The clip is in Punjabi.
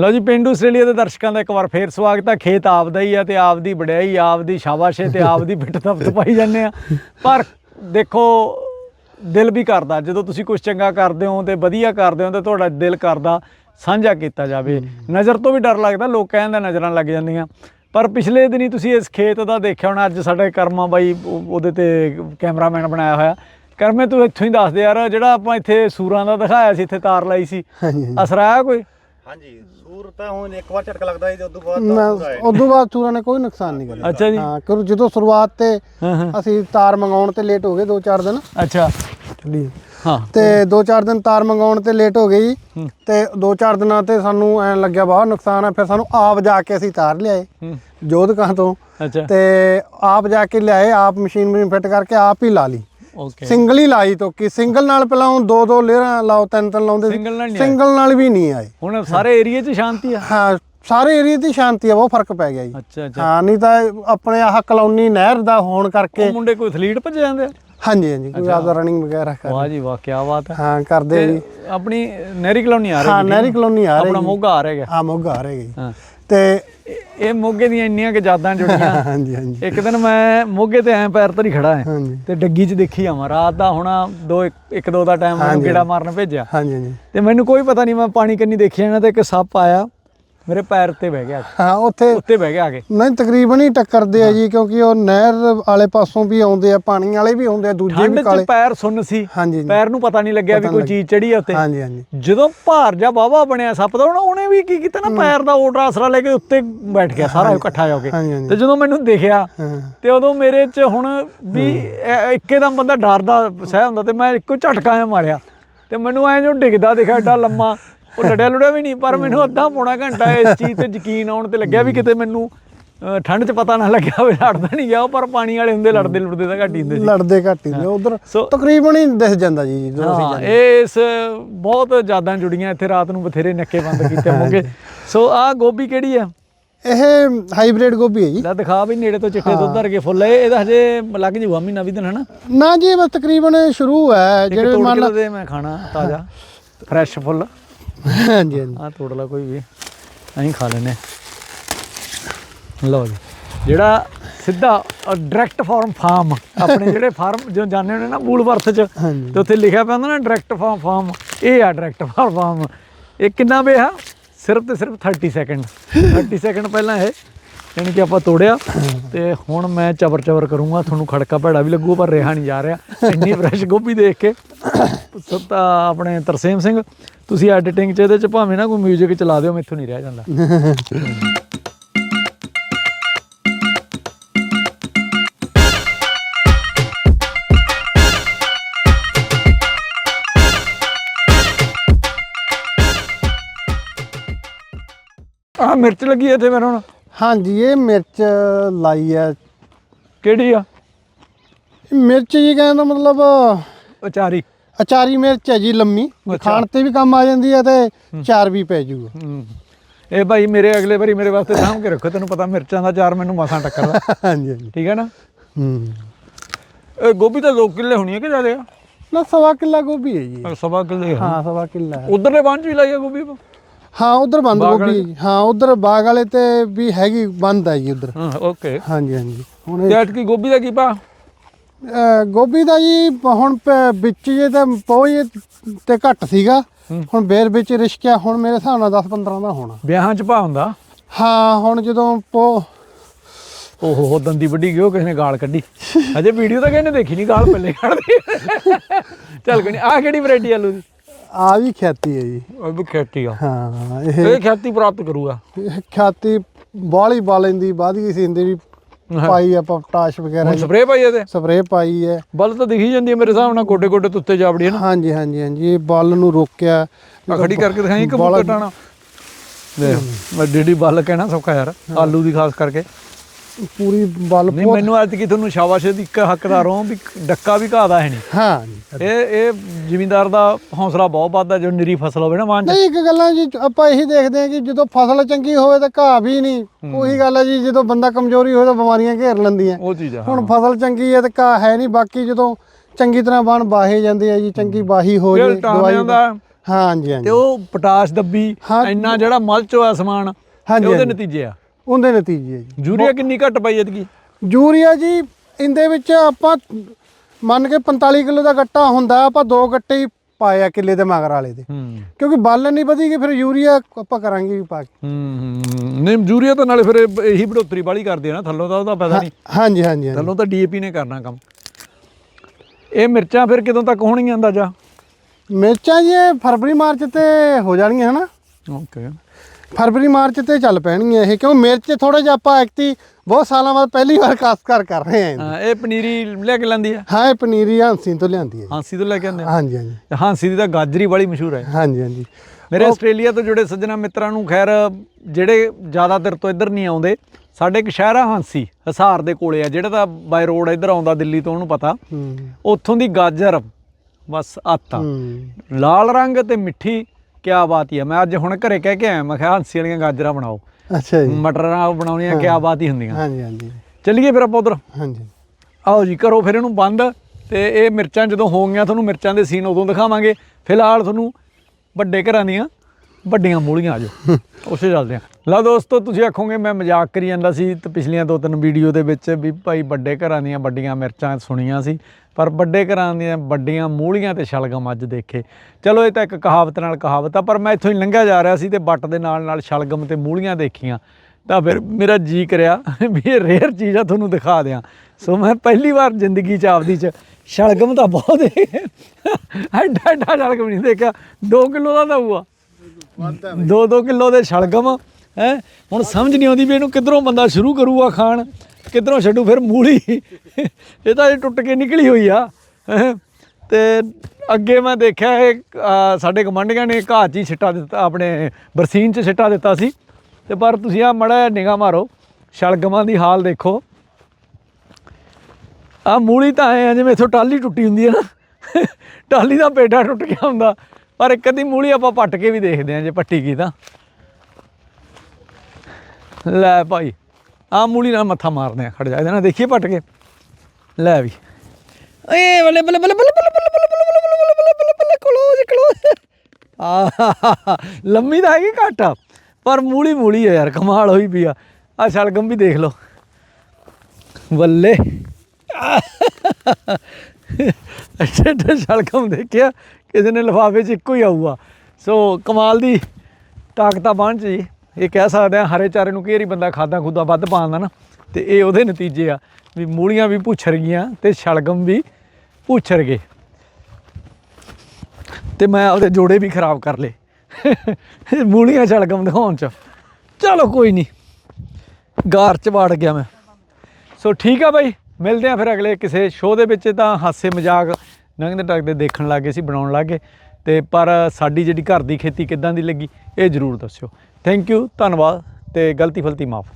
ਲਓ ਜੀ ਪਿੰਡੂ ਆਸਟ੍ਰੇਲੀਆ ਦੇ ਦਰਸ਼ਕਾਂ ਦਾ ਇੱਕ ਵਾਰ ਫੇਰ ਸਵਾਗਤ ਹੈ ਖੇਤ ਆਪਦਾ ਹੀ ਹੈ ਤੇ ਆਪਦੀ ਵਡਿਆਈ ਆਪਦੀ ਸ਼ਾਬਾਸ਼ ਤੇ ਆਪਦੀ ਬਿੱਟ ਤਫਤ ਪਾਈ ਜਾਂਦੇ ਆ। ਪਰ ਦੇਖੋ ਦਿਲ ਵੀ ਕਰਦਾ। ਜਦੋਂ ਤੁਸੀਂ ਕੁਝ ਚੰਗਾ ਕਰਦੇ ਹੋ ਤੇ ਵਧੀਆ ਕਰਦੇ ਹੋ ਤੇ ਤੁਹਾਡਾ ਦਿਲ ਕਰਦਾ ਸਾਂਝਾ ਕੀਤਾ ਜਾਵੇ। ਨਜ਼ਰ ਤੋਂ ਵੀ ਡਰ ਲੱਗਦਾ ਲੋਕ ਕਹਿੰਦੇ ਨਜ਼ਰਾਂ ਲੱਗ ਜਾਂਦੀਆਂ। ਪਰ ਪਿਛਲੇ ਦਿਨੀ ਤੁਸੀਂ ਇਸ ਖੇਤ ਦਾ ਦੇਖਿਆ ਹੋਣਾ ਅੱਜ ਸਾਡੇ ਕਰਮਾ ਬਾਈ ਉਹ- ਉਹਦੇ ਤੇ ਕੈਮਰਾਮੈਨ ਬਣਾਇਆ ਹੋਇਆ। ਕਰਮੇ ਤੂੰ ਇੱਥੋਂ ਹੀ ਦੱਸ ਦੇ ਯਾਰ ਜਿਹੜਾ ਆਪਾਂ ਇੱਥੇ ਸੂਰਾਂ ਦਾ ਦਿਖਾਇਆ ਸੀ ਇੱਥੇ ਤਾਰ ਲਾਈ ਸੀ। ਅਸਰ ਆਇਆ ਕੋਈ? ਹਾਂਜੀ ਸੂਰ ਤਾਂ ਹੁਣ ਇੱਕ ਵਾਰ ਝਟਕਾ ਲੱਗਦਾ ਸੀ ਤੇ ਉਦੋਂ ਬਾਅਦ ਮੈਂ ਤਾਂ ਪੂਰਾ ਹੈ ਉਦੋਂ ਬਾਅਦ ਸੂਰਾਂ ਨੇ ਕੋਈ ਨੁਕਸਾਨ ਨਹੀਂ ਕਰਿਆ। ਅੱਛਾ ਜੀ। ਹਾਂ ਕਿਉਂਕਿ ਜਦੋਂ ਸ਼ੁਰੂਆਤ ਤੇ ਹਾਂ ਹਾਂ। ਅਸੀਂ ਤਾਰ ਮੰਗਾਉਣ ਤੇ ਲੇਟ ਹੋ ਗਏ 2-4 ਦਿਨ। ਅੱਛਾ। ਚੱਲੀ ਹਾਂ। ਤੇ 2-4 ਦਿਨ ਤਾਰ ਮੰਗਾਉਣ ਤੇ ਲੇਟ ਹੋ ਗਈ ਹੂੰ। ਤੇ 2-4 ਦਿਨਾਂ ਤੇ ਸਾਨੂੰ ਐ ਲੱਗਿਆ ਬਹੁਤ ਨੁਕਸਾਨ ਆ। ਫਿਰ ਸਾਨੂੰ ਆਪ ਜਾ ਕੇ ਅਸੀਂ ਤਾਰ ਲਿਆਏ ਹੂੰ, ਜੋਧਕਾਂ ਤੋਂ। ਅੱਛਾ। ਤੇ ਆਪ ਜਾ ਕੇ ਲਿਆਏ ਆਪ ਮਸ਼ੀਨ ਮਸ਼ੀਨ ਫਿੱਟ ਕਰਕੇ ਆਪ ਹੀ ਲਾ ਲਈ। ਓਕੇ ਸਿੰਗਲ ਹੀ ਲਾਈ ਤੋਂ ਕਿ ਸਿੰਗਲ ਨਾਲ ਪਹਿਲਾਂ ਉਹ ਦੋ ਦੋ ਲੇਅਰਾਂ ਲਾਓ ਤਿੰਨ ਤਿੰਨ ਲਾਉਂਦੇ ਸੀ। ਸਿੰਗਲ ਨਾਲ ਨਹੀਂ ਆਏ। ਸਿੰਗਲ ਨਾਲ ਵੀ ਨਹੀਂ ਆਏ। ਹੁਣ ਸਾਰੇ ਏਰੀਆ 'ਚ ਸ਼ਾਂਤੀ ਆ। ਹਾਂ ਸਾਰੇ ਏਰੀਆ ਦੀ ਸ਼ਾਂਤੀ ਆ ਬਹੁਤ ਫ਼ਰਕ ਪੈ ਗਿਆ ਜੀ। ਅੱਛਾ ਅੱਛਾ। ਹਾਂ ਨਹੀਂ ਤਾਂ ਆਪਣੇ ਆਹ ਕਲੋਨੀ ਨਹਿਰ ਦਾ ਹੋਣ ਕਰਕੇ ਉਹ ਮੁੰਡੇ ਕੋਈ ਥਲੀਟ ਭੱਜ ਜਾਂਦੇ ਆ? ਹਾਂਜੀ ਹਾਂਜੀ ਕੋਈ ਆਪਦਾ ਰਨਿੰਗ ਵਗੈਰਾ ਕਰ ਵਾਹ ਜੀ ਵਾਹ ਕੀ ਬਾਤ ਹੈ ਹਾਂ ਕਰਦੇ ਜੀ। ਤੇ ਆਪਣੀ ਨਹਿਰੀ ਕਲੋਨੀ ਆ ਰਹੀ ਹਾਂ ਨਹਿਰੀ ਕਲੋਨੀ ਆ ਰਹੀ ਆਪਣਾ ਮੋਗਾ ਆ ਰਿਹਾ ਹਾਂ ਮੋਗਾ ਆ ਰਹੀ ਹਾਂ। ਤੇ ਇਹ- ਮੋਗੇ ਦੀਆਂ ਇੰਨੀਆਂ ਕਿ ਯਾਦਾਂ ਜੁੜੀਆਂ। ਹਾਂਜੀ ਹਾਂਜੀ। ਇੱਕ ਦਿਨ ਮੈਂ ਮੋਗੇ ਤੇ ਐਂ ਪੈਰ ਧਰੀ ਖੜਾ ਐ ਹਾਂਜੀ। ਤੇ ਡੱਗੀ 'ਚ ਦੇਖੀ ਆਵਾਂ। ਰਾਤ ਦਾ ਹੋਣਾ ਦੋ ਇੱਕ- ਦੋ ਦਾ ਟਾਈਮ ਮੈਨੂੰ ਗੇੜਾ ਮਾਰਨ ਭੇਜਿਆ। ਹਾਂਜੀ ਹਾਂਜੀ। ਤੇ ਮੈਨੂੰ ਕੋਈ ਪਤਾ ਨਹੀਂ ਮੈਂ ਪਾਣੀ ਕੰਨੀ ਦੇਖੀ ਜਾਣਾ ਤੇ ਇੱਕ ਸੱਪ ਆਇਆ। ਮੇਰੇ ਪੈਰ ਤੇ ਬਹਿ ਗਿਆ ਹਾਂ ਉੱਥੇ ਉੱਤੇ ਬਹਿ ਗਿਆ ਆ ਕੇ। ਨਹੀਂ ਤਕਰੀਬਨ ਹੀ ਟੱਕਰਦੇ ਆ ਜੀ ਕਿਉਂਕਿ ਉਹ ਨਹਿਰ ਵਾਲੇ ਪਾਸੋਂ ਵੀ ਆਉਂਦੇ ਆ ਪਾਣੀ ਵਾਲੇ ਵੀ ਆਉਂਦੇ ਆ ਦੂਜੇ ਠੰਡ ਵੀ 'ਚ ਕਾਲੇ। ਪੈਰ ਸੁੰਨ ਸੀ। ਹਾਂਜੀ ਜੀ। ਪੈਰ ਨੂੰ ਪਤਾ ਨਹੀਂ ਲੱਗਿਆ ਵੀ ਕੋਈ ਚੀਜ਼ ਚੜੀ ਆ ਉੱਤੇ। ਹਾਂਜੀ ਹਾਂਜੀ। ਜਦੋਂ ਭਾਰ ਜਾ ਬਾਵਾ ਬਣਿਆ ਸੱਪ ਦਾ ਉਹਨੇ- ਉਹਨੇ ਵੀ ਕੀ ਕੀਤਾ ਨਾ ਪੈਰ ਦਾ ਓਟ ਆਸਰਾ ਲੈ ਕੇ ਉੱਤੇ ਬੈਠ ਗਿਆ ਸਾਰਾ ਇਕੱਠਾ ਹੋ ਕੇ। ਹਾਂਜੀ ਹਾਂਜੀ। ਤੇ ਜਦੋਂ ਮੈਨੂੰ ਦਿਖਿਆ ਹਾਂ। ਤੇ ਉਦੋਂ ਮੇਰੇ 'ਚ ਹੁਣ ਵੀ ਇਹ- ਇੱਕੇਦਮ ਬੰਦਾ ਡਰਦਾ ਸਹਿ ਹੁੰਦਾ ਤੇ ਮੈਂ ਇੱਕੋ ਝਟਕਾ ਜਿਹਾ ਮਾਰਿਆ। ਤੇ ਮੈਨੂੰ ਐਂ ਜੋ ਡਿੱਗਦਾ ਦਿਖਿਆ ਏਡਾ ਲੰਮਾ। ਉਹ ਲੜਿਆ ਲੁੜਿਆ ਵੀ ਨਹੀਂ ਪਰ ਮੈਨੂੰ ਅੱਧਾ ਪੌਣਾ ਘੰਟਾ ਇਸ ਚੀਜ਼ ਤੇ ਯਕੀਨ ਆਉਣ ਤੇ ਲੱਗਿਆ ਵੀ ਕਿਤੇ ਮੈਨੂੰ ਠੰਡ 'ਚ ਪਤਾ ਨਾ ਲੱਗਿਆ ਹੋਵੇ ਲੜਦਾ ਨਹੀਂ ਗਿਆ ਪਰ ਪਾਣੀ ਵਾਲੇ ਹੁੰਦੇ ਲੜਦੇ ਲੁੜਦੇ ਤਾਂ ਘੱਟ ਹੀ ਹੁੰਦੇ ਸੀ। ਲੜਦੇ ਘੱਟ ਹੀ ਨੇ ਉਧਰ ਤਕਰੀਬਨ ਹੀ ਦਿਸ ਜਾਂਦਾ ਜੀ ਜਦੋਂ ਅਸੀਂ ਹਾਂ ਇਹ ਇਸ ਬਹੁਤ ਯਾਦਾਂ ਜੁੜੀਆਂ ਇੱਥੇ ਰਾਤ ਨੂੰ ਬਥੇਰੇ ਨੱਕੇ ਬੰਦ ਕੀਤੇ ਹੋਗੇ ਸੋ ਆਹ ਗੋਭੀ ਕਿਹੜੀ ਆ? ਇਹ ਹਾਈਬ੍ਰਿਡ ਗੋਭੀ ਹੈ ਜੀ। ਲੈ ਦਿਖਾ ਵੀ ਨੇੜੇ ਤੋਂ ਚਿੱਟੇ ਦੁੱਧ ਵਰਗੇ ਫੁੱਲ ਇਹ ਇਹਦਾ ਹਜੇ ਲੱਗ ਜੂਗਾ ਮਹੀਨਾ ਵੀ ਦਿਨ ਹਨਾ? ਨਾ ਜੀ ਬਸ ਤਕਰੀਬਨ ਸ਼ੁਰੂ ਹੈ। ਜਿਹੜੇ ਮੰਨ ਕੇ ਲਾ ਤਾਂ ਦੇ ਮੈਂ ਖਾਣਾ ਤਾਜ਼ਾ। ਫਰੈਸ਼ ਫੁੱਲ। ਹਾਂਜੀ ਹਾਂਜੀ। ਆਹ ਤੋੜ ਲਾ ਕੋਈ ਵੀ। ਅਸੀਂ ਖਾ ਲੈਨੇ ਲਓ ਜੀ। ਜਿਹੜਾ ਸਿੱਧਾ ਡਾਇਰੈਕਟ ਫਾਰਮ ਫਾਰਮ ਆਪਣੇ ਜਿਹੜੇ ਫਾਰਮ ਜੋ ਜਾਂਦੇ ਹੁੰਦੇ ਨਾ ਬੂਲਵਰਥ ਚ। ਤੇ ਉੱਥੇ ਲਿਖਿਆ ਪਿਆ ਹੁੰਦਾ ਨਾ ਡਾਇਰੈਕਟ ਫਾਰਮ ਫਾਰਮ ਇਹ ਆ ਡਾਇਰੈਕਟ ਫਾਰਮ ਫਾਰਮ ਇਹ ਕਿੰਨਾ ਵੇ ਆ? ਸਿਰਫ ਤੇ ਸਿਰਫ 30 ਸੈਕਿੰਡ 30 ਸੈਕਿੰਡ ਪਹਿਲਾਂ ਇਹ ਯਾਨੀ ਕਿ ਆਪਾਂ ਤੋੜਿਆ ਤੇ ਹੁਣ ਮੈਂ ਚਬਰ ਚਬਰ ਕਰੂੰਗਾ, ਤੁਹਾਨੂੰ ਖੜਕਾ ਭੈੜਾ ਵੀ ਲੱਗੂ, ਪਰ ਰਿਹਾ ਨਹੀਂ ਜਾ ਰਿਹਾ। ਇੰਨੀ ਫਰੈਸ਼ ਗੋਭੀ ਦੇਖ ਕੇ। ਸਤਾ ਆਪਣੇ ਤਰਸੇਮ ਸਿੰਘ, ਤੁਸੀਂ ਐਡੀਟਿੰਗ ਚ ਇਹਦੇ ਚ ਭਾਵੇਂ ਨਾ ਕੋਈ 뮤직 ਚਲਾ ਦਿਓ, ਮੈਥੋਂ ਨਹੀਂ ਰਹਿ ਜਾਂਦਾ। ਆ ਮਿਰਚ ਲੱਗੀ ਇੱਥੇ ਮੇਰੇ ਹੁਣ। ਹਾਂਜੀ ਇਹ ਮਿਰਚ ਲਾਈ ਹੈ ਕਿਹੜੀ ਆ? ਮਿਰਚ ਜੀ ਕਹਿਣ ਦਾ ਮਤਲਬ ਅਚਾਰੀ। ਅਚਾਰੀ ਮਿਰਚ ਹੈ ਜੀ ਲੰਮੀ। ਖਾਣ ਤੇ ਵੀ ਕੰਮ ਆ ਜਾਂਦੀ ਹੈ ਤੇ ਚਾਰ ਵੀ ਪੈ ਜਾਊਗਾ ਹੂੰ। ਇਹ ਭਾਈ ਮੇਰੇ ਅਗਲੇ ਵਾਰੀ ਮੇਰੇ ਵਾਸਤੇ ਸਾਂਭ ਕੇ ਰੱਖੋ ਤੈਨੂੰ ਪਤਾ ਮਿਰਚਾਂ ਦਾ ਚਾਰ ਮੈਨੂੰ ਮਸਾਂ ਟੱਕਰਦਾ। ਹਾਂਜੀ ਹਾਂਜੀ। ਠੀਕ ਹੈ ਨਾ? ਹੂੰ। ਇਹ ਗੋਭੀ ਤਾਂ 2 ਕਿੱਲੇ ਹੋਣੀ ਹੈ ਕਿ ਜ਼ਿਆਦਾ ਨਾ ਸਵਾ ਕਿੱਲਾ ਗੋਭੀ ਹੈ ਜੀ। ਆ ਸਵਾ ਕਿੱਲੇ ਆ। ਹਾਂ ਸਵਾ ਕਿੱਲਾ ਹੈ। ਉਧਰਲੇ ਚ ਵੀ ਲਾਈ ਆ ਗੋਭੀ ਹਾਂ ਉਧਰ ਬੰਦ ਬਾਗ ਗੋਭੀ ਹੈ ਹਾਂ ਉਧਰ ਬਾਗ ਵਾਲੇ ਤੇ ਵੀ ਹੈਗੀ ਬੰਦ ਹੈ ਜੀ ਉਧਰ। ਹਾਂ ਓਕੇ ਹਾਂਜੀ ਹਾਂਜੀ। ਹੁਣ ਇਹ, ਐਟ ਕੀ ਗੋਭੀ ਦਾ ਕੀ ਪਾ ਅਹ, ਗੋਭੀ ਦਾ ਜੀ ਹੁਣ ਪ- ਵਿੱਚ ਜੇ ਤਾਂ ਪਹੁੰਚ ਤੇ ਘੱਟ ਸੀਗਾ। ਹੁਣ ਬੇਰ ਵਿੱਚ ਰਿਸ਼ਕਿਆ ਹੁਣ ਮੇਰੇ ਹਿਸਾਬ ਨਾਲ 10 15 ਦਾ ਹੋਣਾ। ਵਿਆਹਾਂ ਚ ਪਾ ਹੁੰਦਾ? ਹਾਂ ਹੁਣ ਜਦੋਂ ਪੋ ਓਹੋ ਹੋ ਦੰਦੀ ਵੱਡੀ ਗਿਓ ਕਿਸੇ ਨੇ ਗਾਲ ਕੱਢੀ। ਅਜੇ ਵੀਡੀਓ ਤਾਂ ਕਹਿੰਦੇ ਦੇਖੀ ਨਹੀਂ ਗਾਲ ਪੱਲੇ ਕੱਢਦੀ ਚੱਲ ਕੋਈ ਆ ਕਿਹੜੀ ਵੈਰਾਈਟੀ ਆਲੂ ਦੀ? ਆ ਵੀ ਖੇਤੀ ਹੈ ਜੀ। ਉਹ ਵੀ ਖੇਤੀ ਆ। ਹਾਂ ਇਹ ਇਹ ਖੇਤੀ ਪ੍ਰਾਪਤ ਕਰੂਗਾ। ਇਹ ਖੇਤੀ ਬਾਲੀ ਬਾਲੈਂਦੀ ਬਾਦ ਗਈ ਸੀ ਇਹਦੇ ਵੀ ਪਾਈ ਆ ਪੋਟਾਸ਼ ਵਗੈਰਾ ਹੁਣ ਸਪਰੇਅ ਪਾਈ ਇਹਦੇ? ਸਪਰੇਅ ਪਾਈ ਹੈ। ਬਲ ਤਾਂ ਦਿਖੀ ਜਾਂਦੀ ਹੈ ਮੇਰੇ ਹਿਸਾਬ ਨਾਲ ਗੋਡੇ ਗੋਡੇ ਤੁੱਤੇ ਜਾਵੜੀ ਹੈ ਨਾ। ਹਾਂਜੀ ਹਾਂਜੀ ਹਾਂਜੀ ਇਹ ਬਲ ਨੂੰ ਰੋਕਿਆ। ਖੜੀ ਕਰਕੇ ਦਿਖਾਈ ਕਿ ਕਟਾਣਾ ਦੇਖ ਮੈਂ ਡੇਡੀ ਬਲ ਕਹਿਣਾ ਸੌਖਾ ਯਾਰ ਆਲੂ ਦੀ ਖਾਸ ਕਰਕੇ। ਪੂਰੀ ਬਲ ਨਹੀਂ ਮੈਨੂੰ ਅੱਜ ਕੀ ਤੁਹਾਨੂੰ ਸ਼ਾਬਾਸ਼ ਦੀ ਇੱਕ ਹੱਕਦਾਰ ਹਾਂ ਵੀ ਡੱਕਾ ਵੀ ਘਾਹ ਦਾ ਹੈ ਨਹੀਂ। ਹਾਂ ਜੀ। ਇਹ ਇਹ ਜ਼ਿਮੀਂਦਾਰ ਦਾ ਹੌਸਲਾ ਬਹੁਤ ਵੱਧਦਾ ਜੋ ਨਿਰੀ ਫਸਲ ਹੋਵੇ ਨਾ ਚ ਨਹੀਂ ਇੱਕ ਗੱਲ ਹੈ ਜੀ ਆਪਾਂ ਇਹੀ ਦੇਖਦੇ ਹਾਂ ਕਿ ਜਦੋਂ ਫਸਲ ਚੰਗੀ ਹੋਵੇ ਤਾਂ ਘਾਹ ਵੀ ਨਹੀਂ। ਉਹੀ ਗੱਲ ਹੈ ਜੀ ਜਦੋਂ ਬੰਦਾ ਕਮਜ਼ੋਰੀ ਹੋਵੇ ਤਾਂ ਬਿਮਾਰੀਆਂ ਘੇਰ ਲੈਂਦੀਆਂ। ਉਹ ਚੀਜ਼ ਹੁਣ ਫਸਲ ਚੰਗੀ ਹੈ ਤੇ ਘਾਹ ਹੈ ਨਹੀਂ ਬਾਕੀ ਜਦੋਂ ਚੰਗੀ ਤਰ੍ਹਾਂ ਬਣ ਬਾਹੇ ਜਾਂਦੇ ਆ ਜੀ ਚੰਗੀ ਬਾਹੀ ਹੋ ਜੇ ਟਾਮਿਆਂ ਦਾ ਹਾਂਜੀ ਤੇ ਉਹ ਪਟਾਸ਼ ਦੱਬੀ ਹਾਂ। ਇੰਨਾ ਜਿਹੜਾ ਮਲਚ ਹੋਇਆ ਸਮਾਨ ਉਹਦੇ। ਨਤੀਜੇ ਆ। ਉਹਦੇ ਨਤੀਜੇ ਜੀ। ਯੂਰੀਆ ਕਿੰਨੀ ਘੱਟ ਪਈ ਐਤਕੀ? ਯੂਰੀਆ ਜੀ ਇਹਦੇ ਵਿੱਚ ਆਪਾਂ ਮੰਨ ਕੇ 45 ਕਿਲੋ ਦਾ ਗੱਟਾ ਹੁੰਦਾ ਆਪਾਂ ਦੋ ਗੱਟੇ ਹੀ ਪਾਏ ਆ ਕਿੱਲੇ ਦੇ ਮਗਰ ਵਾਲੇ ਦੇ। ਕਿਉਂਕਿ ਬਾਲਣ ਨਹੀਂ ਵਧੀਗੀ ਫਿਰ ਯੂਰੀਆ ਆਪਾਂ ਕਰਾਂਗੇ ਵੀ ਪਾ ਕੇ। ਹੂੰ ਨਹੀਂ ਯੂਰੀਆ ਤਾਂ ਨਾਲੇ ਫਿਰ ਇਹ- ਬੜੋਤਰੀ ਵਾਲੀ ਕਰਦੇ ਆ ਨਾ ਥੱਲੋਂ ਤਾਂ ਉਹਦਾ ਫਾਇਦਾ ਨਹੀਂ। ਹਾਂਜੀ ਹਾਂਜੀ ਹਾਂਜੀ। ਥੱਲੋਂ ਤਾਂ ਡੀਏਪੀ ਨੇ ਕਰਨਾ ਕੰਮ। ਇਹ ਮਿਰਚਾਂ ਫਿਰ ਕਦੋਂ ਤੱਕ ਹੋਣਗੀਆਂ ਅੰਦਾਜ਼ਾ? ਮਿਰਚਾਂ ਜੀ ਇਹ ਫਰਵਰੀ ਮਾਰਚ ਤੇ ਹੋ ਜਾਣਗੀਆਂ ਹਨਾ? ਓਕੇ। ਫਰਵਰੀ ਮਾਰਚ ਤੇ ਚੱਲ ਪੈਣਗੀਆਂ ਇਹ ਕਿਉਂ ਮਿਰਚ ਥੋੜਾ ਜਿਹਾ ਆਪਾਂ ਐਕਤੀ ਬਹੁਤ ਸਾਲਾਂ ਬਾਅਦ ਪਹਿਲੀ ਵਾਰ ਕਾਸ਼ਤਕਾਰ ਕਰ ਰਹੇ ਹਾਂ। ਇਹ ਪਨੀਰੀ ਲੈ ਕੇ ਲੈਂਦੀ ਆ? ਹਾਂ ਇਹ ਪਨੀਰੀ ਹਾਂਸੀ ਤੋਂ ਲਿਆਂਦੀ ਹੈ ਹਾਂਸੀ ਤੋਂ ਲੈ ਕੇ ਆਉਂਦੇ ਆ? ਹਾਂਜੀ ਹਾਂਜੀ। ਹਾਂਸੀ ਦੀ ਤਾਂ ਗਾਜਰੀ ਵਾਲੀ ਮਸ਼ਹੂਰ ਹੈ ਹਾਂਜੀ ਹਾਂਜੀ। ਮੇਰੇ ਆਸਟ੍ਰੇਲੀਆ ਤੋਂ ਜੁੜੇ ਸੱਜਣਾ ਮਿੱਤਰਾਂ ਨੂੰ ਖੈਰ ਜਿਹੜੇ ਜ਼ਿਆਦਾਤਰ ਤੋਂ ਇੱਧਰ ਨਹੀਂ ਆਉਂਦੇ ਸਾਡੇ ਇੱਕ ਸ਼ਹਿਰ ਆ ਹਾਂਸੀ ਹਿਸਾਰ ਦੇ ਕੋਲੇ ਆ ਜਿਹੜਾ ਤਾਂ ਬਾਈ ਰੋਡ ਇੱਧਰ ਆਉਂਦਾ ਦਿੱਲੀ ਤੋਂ ਉਹਨੂੰ ਪਤਾ। ਉੱਥੋਂ ਦੀ ਗਾਜਰ ਬਸ ਆਤਾ। ਲਾਲ ਰੰਗ ਤੇ ਮਿੱਠੀ ਕਿਆ ਬਾਤ ਹੀ ਆ। ਮੈਂ ਅੱਜ ਹੁਣ ਘਰੇ ਕਹਿ ਕੇ ਆਇਆ ਮੈਂ ਕਿਹਾ ਹਾਂਸੀ ਵਾਲੀਆਂ ਗਾਜਰਾਂ ਬਣਾਓ। ਅੱਛਾ ਜੀ। ਮਟਰਾਂ ਬਣਾਉਣੀਆਂ ਕਿਆ ਬਾਤ ਹੀ ਹੁੰਦੀਆਂ। ਹਾਂਜੀ ਹਾਂਜੀ। ਚੱਲੀਏ ਫਿਰ ਆਪਾਂ ਉਧਰ। ਹਾਂਜੀ। ਆਓ ਜੀ ਕਰੋ ਫਿਰ ਇਹਨੂੰ ਬੰਦ ਤੇ ਇਹ ਮਿਰਚਾਂ ਜਦੋਂ ਹੋ ਗਈਆਂ ਤੁਹਾਨੂੰ ਮਿਰਚਾਂ ਦੇ ਸੀਨ ਉਦੋਂ ਦਿਖਾਵਾਂਗੇ। ਫਿਲਹਾਲ ਤੁਹਾਨੂੰ ਵੱਡੇ ਘਰਾਂ ਦੀਆਂ ਵੱਡੀਆਂ ਮੂਲੀਆਂ ਆ ਜਾਓ। ਉਸੇ ਚੱਲਦੇ ਆ। ਲਓ ਦੋਸਤੋ ਤੁਸੀਂ ਆਖੋਗੇ ਮੈਂ ਮਜ਼ਾਕ ਕਰੀ ਜਾਂਦਾ ਸੀ ਤੇ ਪਿਛਲੀਆਂ ਦੋ ਤਿੰਨ ਵੀਡੀਓ ਦੇ ਵਿੱਚ ਵੀ ਭਾਈ ਵੱਡੇ ਘਰਾਂ ਦੀਆਂ ਵੱਡੀਆਂ ਮਿਰਚਾਂ ਸੁਣੀਆਂ ਸੀ। ਪਰ ਵੱਡੇ ਘਰਾਂ ਦੀਆਂ ਵੱਡੀਆਂ ਮੂਲੀਆਂ ਤੇ ਸ਼ਲਗਮ ਅੱਜ ਦੇਖੇ। ਚਲੋ ਇਹ ਤਾਂ ਇੱਕ ਕਹਾਵਤ ਨਾਲ ਕਹਾਵਤ ਆ ਪਰ ਮੈਂ ਇੱਥੋਂ ਹੀ ਲੰਘਿਆ ਜਾ ਰਿਹਾ ਸੀ ਤੇ ਬੱਟ ਦੇ ਨਾਲ ਨਾਲ ਸ਼ਲਗਮ ਤੇ ਮੂਲੀਆਂ ਦੇਖੀਆਂ। ਤਾਂ ਫਿਰ ਮੇਰਾ ਜੀ ਕਰਿਆ ਵੀ ਇਹ ਰੇਅਰ ਚੀਜ਼ ਆ ਤੁਹਾਨੂੰ ਦਿਖਾ ਦਿਆਂ। ਸੋ ਮੈਂ ਪਹਿਲੀ ਵਾਰ ਜ਼ਿੰਦਗੀ 'ਚ ਆਪਦੀ 'ਚ ਸ਼ਲਗਮ ਤਾਂ ਬਹੁਤ ਐਡਾ ਐਡਾ ਸ਼ਲਗਮ ਨਹੀਂ ਦੇਖਿਆ। 2 ਕਿਲੋ ਦਾ ਤਾਂ ਹੋਊਗਾ 2-2 ਕਿਲੋ ਦੇ ਸ਼ਲਗਮ ਹੈ? ਹੁਣ ਸਮਝ ਨਹੀਂ ਆਉਂਦੀ ਵੀ ਇਹਨੂੰ ਕਿੱਧਰੋਂ ਬੰਦਾ ਸ਼ੁਰੂ ਕਰੂਗਾ ਖਾਣ। ਕਿੱਧਰੋਂ ਛੱਡੂ? ਫਿਰ ਮੂਲੀ। ਇਹ ਤਾਂ ਇਹ ਟੁੱਟ ਕੇ ਨਿਕਲੀ ਹੋਈ ਆ। ਹੈਂ। ਤੇ ਅੱਗੇ ਮੈਂ ਦੇਖਿਆ ਇਹ ਸਾਡੇ ਗਮੰਡੀਆਂ ਨੇ ਘਾਹ 'ਚ ਹੀ ਛਿੱਟਾ ਦਿੱਤਾ, ਆਪਣੇ ਬਰਸੀਨ 'ਚ ਛਿੱਟਾ ਦਿੱਤਾ ਸੀ। ਤੇ ਪਰ ਤੁਸੀਂ ਆ ਮੜਾ ਨਿਗਾਹ ਮਾਰੋ, ਸ਼ਲਗਮਾਂ ਦੀ ਹਾਲ ਦੇਖੋ। ਆ ਮੂਲੀ ਤਾਂ ਐ ਆ ਜਿਵੇਂ ਇਥੋਂ ਟਾਲੀ ਟੁੱਟੀ ਹੁੰਦੀ ਹੈ ਨਾ। ਟਾਲੀ ਦਾ ਪੇਟਾ ਟੁੱਟ ਗਿਆ ਹੁੰਦਾ। ਪਰ ਇੱਕ ਅੱਧੀ ਮੂਲੀ ਆਪਾਂ ਪੱਟ ਕੇ ਵੀ ਦੇਖਦੇ ਆ, ਜੇ ਪੱਟੀ ਕੀ ਤਾਂ। ਲੈ ਭਾਈ। ਆ ਮੂਲੀ ਨਾਲ ਮੱਥਾ ਮਾਰਦੇ ਆ ਖੜ ਜਾ ਇਹਦੇ ਨਾਲ ਦੇਖੀਏ ਪੱਟ ਕੇ ਲੈ ਵੀ ਏ ਬੱਲੇ ਬੱਲੇ ਬੱਲੇ ਬੱਲੇ ਬੱਲੇ ਬੱਲੇ ਬੱਲੇ ਬੱਲੇ ਬੱਲੇ ਬੱਲੇ ਬੱਲੇ ਬੱਲੇ ਕਲੋਜ਼ ਕਲੋਜ਼ ਆ ਲੰਮੀ ਤਾਂ ਹੈਗੀ ਘੱਟ ਆ, ਪਰ ਮੂਲੀ ਮੂਲੀ ਹੈ ਯਾਰ ਕਮਾਲ ਹੋਈ ਪਈ ਆ ਆ ਸ਼ਲਗਮ ਵੀ ਦੇਖ ਲਓ ਬੱਲੇ ਅੱਛਾ ਅੱਛਾ ਸ਼ਲਗਮ ਦੇਖਿਆ ਕਿਸੇ ਨੇ ਲਿਫਾਫੇ 'ਚ ਇੱਕੋ ਹੀ ਆਊਗਾ ਸੋ ਕਮਾਲ ਦੀ ਤਾਕਤਾਂ ਬਣ ਜੀ ਇਹ ਕਹਿ ਸਕਦੇ ਆ, ਹਰੇ ਚਾਰੇ ਨੂੰ ਕਈ ਵਾਰੀ ਬੰਦਾ ਖਾਦਾਂ ਖੁਦਾ ਵੱਧ ਪਾਉਂਦਾ ਨਾ, ਤੇ ਇਹ ਉਹਦੇ ਨਤੀਜੇ ਆ ਵੀ ਮੂਲੀਆਂ ਵੀ ਭੁੱਛਰ ਗਈਆਂ ਤੇ ਸ਼ਲਗਮ ਵੀ ਭੁੱਛਰ ਗਏ। ਤੇ ਮੈਂ ਉਹਦੇ ਜੋੜੇ ਵੀ ਖਰਾਬ ਕਰ ਲਏ। ਮੂਲੀਆਂ ਸ਼ਲਗਮ ਦਿਖਾਉਣ ਚ। ਚਲੋ ਕੋਈ ਨਹੀਂ ਗਾਰ ਚ ਵੜ ਗਿਆ ਮੈਂ। ਸੋ ਠੀਕ ਆ ਬਾਈ, ਮਿਲਦੇ ਆ ਫਿਰ ਅਗਲੇ ਕਿਸੇ ਸ਼ੋਅ ਦੇ ਵਿੱਚ, ਤਾਂ ਹਾਸੇ ਮਜ਼ਾਕ ਨੰਗਦੇ ਟੱਕਦੇ ਦੇਖਣ ਲੱਗੇ ਸੀ, ਬਣਾਉਣ ਲੱਗੇ ਤੇ ਪਰ ਸਾਡੀ ਜਿਹੜੀ ਘਰ ਦੀ ਖੇਤੀ ਕਿੱਦਾਂ ਦੀ ਲੱਗੀ, ਇਹ ਜਰੂਰ ਦੱਸਿਓ। ਥੈਂਕ ਯੂ ਧੰਨਵਾਦ ਤੇ ਗਲਤੀ ਫਲਤੀ ਮਾਫ।